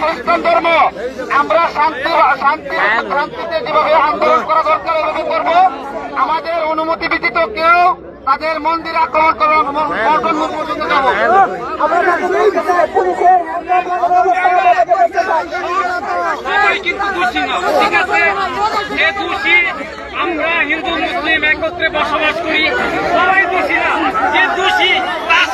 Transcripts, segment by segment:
খ্রিস্টান ধর্ম। আমরা শান্তি শান্তি, শান্তিতে যেভাবে আন্দোলন করা দরকার, এভাবে করব। আমাদের অনুমতি ব্যতীত কেউ তাদের মন্দির আক্রমণ করার পর্যন্ত আমরা হিন্দু, মুসলিম একত্রে বসবাস করি, সবাই দোষী না। যে দোষী তার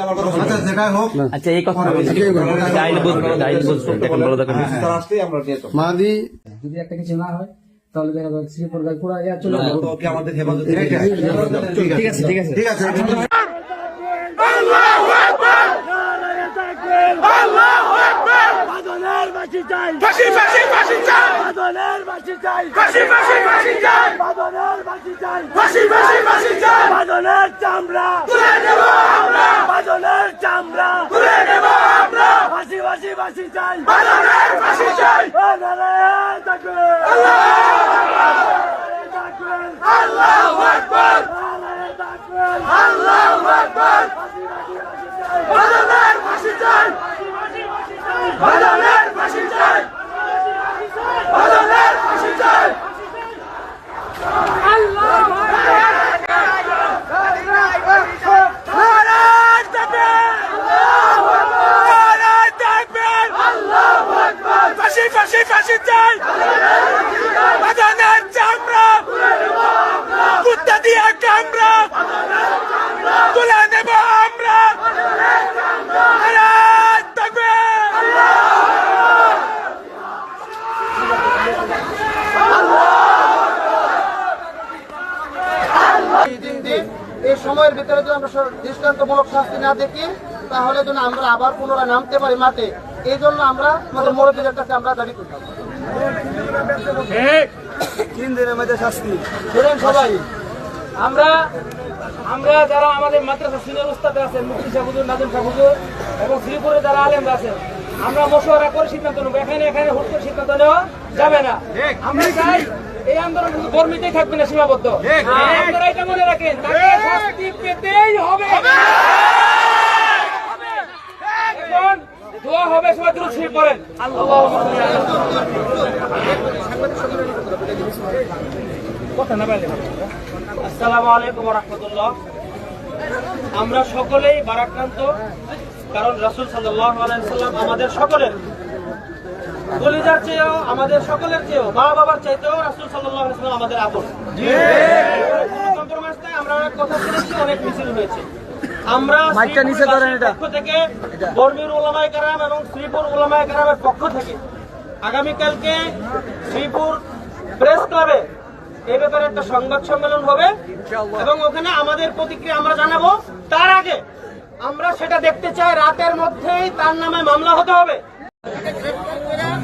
আমরা নিয়ে চলবো। মাদি যদি একটা কিছু না হয় তাহলে দেখা যাবে পুরো চলে যাবে। আমাদের হেফাজতে ঠিক আছে ঠিক আছে ঠিক আছে। চামড়া বাদনের চামড়া। তুলে নেব আমরা। ফাঁসি ফাঁসি ফাঁসি চাই। বাদনের ফাঁসি চাই। নারায়ণ তাকবীর আল্লাহ আকবার। আল্লাহ আকবার। ফাঁসি ফাঁসি চাই। বাদনের ফাঁসি চাই বাদনের ফাঁসি চাই বাদনের ফাঁসি চাই ফাঁসি ফাঁসি ফাঁসি চাই বাদনের চামড়া কুত্তা দিয়ে কামড়া তুলে নেব আমরা নারায়ণ তাকবীর এই দিন দিন এই সময়ের ভিতরে যদি আমরা দৃষ্টান্তমূলক শাস্তি না দেখি তাহলে যেন আমরা আবার পুনরায় নামতে পারি মাঠে এই জন্য আমরা আমাদের মুরব্বীদের কাছে আমরা দাবি করতাম তিন দিনের মধ্যে শাস্তি। শুনেন সবাই আমরা আমরা যারা আমাদের মাদ্রাসা সিনিয়র উস্তাদ আছেন মুফতি সাহুজুর নাজিম সাহুজুর এবং শ্রীপুরে যারা আলেমরা আছেন আমরা মশওয়ারা করে সিদ্ধান্ত নেব। এখানে এখানে হুট করে সিদ্ধান্ত নেওয়া যাবে না। আমরা চাই এই আন্দোলন শুধু কর্মীতেই থাকবে না সীমাবদ্ধ। আপনারা এটা মনে রাখেন তাকে শাস্তি পেতেই হবে। এখন দোয়া হবে সবাই দ্রুত শুয়ে পড়েন। আল্লাহ কথা না পাইলে হবে। আসসালামু আলাইকুম রহমতুল্লাহ। আমরা সকলেই বারাক্রান্ত কারণ রাসুল সাল্লাম আমাদের সকলের কলিজার চেয়েও আমাদের সকলের চেয়েও মা বাবার চাইতেও রাসুল সাল্লাম আমাদের আপন। নাই, আমরা কথা শুনেছি অনেক মিছিল হয়েছে। আমরা পক্ষ থেকে বর্মীর ওলামায় কারাম এবং শ্রীপুর ওলামায় কারামের পক্ষ থেকে আগামীকালকে শ্রীপুর প্রেস ক্লাবে এই ব্যাপারে একটা সংবাদ সম্মেলন হবে এবং ওখানে আমাদের প্রতিক্রিয়া আমরা জানাব। তার আগে আমরা সেটা দেখতে চাই রাতের মধ্যেই তার নামে মামলা হতে হবে।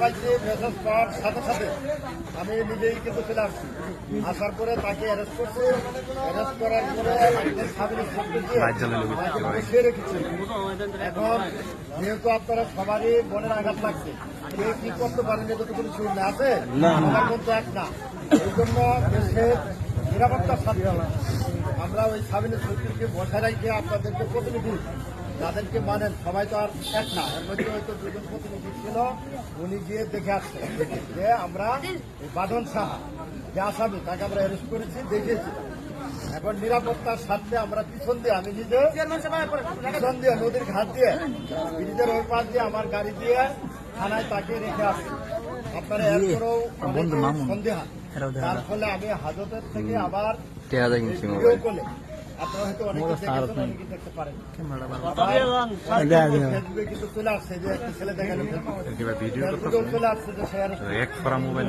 পাইছি মেসেজ পাওয়ার সাথে সাথে আমি নিজেই কিন্তু চলে আসছি। আসার পরে তাকে অ্যারেস্ট করছি। অ্যারেস্ট করার পরে বসিয়ে রেখেছি। এখন যেহেতু আপনারা সবারই মনের আঘাত লাগছে কেউ কি করতে পারেন এটা তো কোনো শুনে আছে আমার মধ্যে এক না। এই জন্য দেশের নিরাপত্তার সাথে আমরা ওই সাবিনের শক্তিকে বসায় রাখি আপনাদেরকে প্রতিনিধি যাদেরকে মানেন সবাই তো আর এক না। এর মধ্যে হয়তো দুজন প্রতিনিধি ছিল উনি গিয়ে দেখে আসছে। যে আমরা এই বাঁধন সাহা যে আসামি তাকে আমরা অ্যারেস্ট করেছি দেখিয়েছি এখন নিরাপত্তার স্বার্থে আমরা পিছন দিয়ে আমি নিজে পিছন দিয়ে নদীর ঘাট দিয়ে ব্রিজের ওই পাশ দিয়ে আমার গাড়ি দিয়ে থানায় তাকে রেখে আসি। আপনারা এরপরেও সন্দেহা তার ফলে আমি হাজতের থেকে আবার ভিডিও কলে। আপনারা হয়তো অনেকে দেখতে পারেন। ফেসবুকে কিন্তু চলে আসছে যে একটা ছেলে ফেসবুকে চলে আসছে যে arrest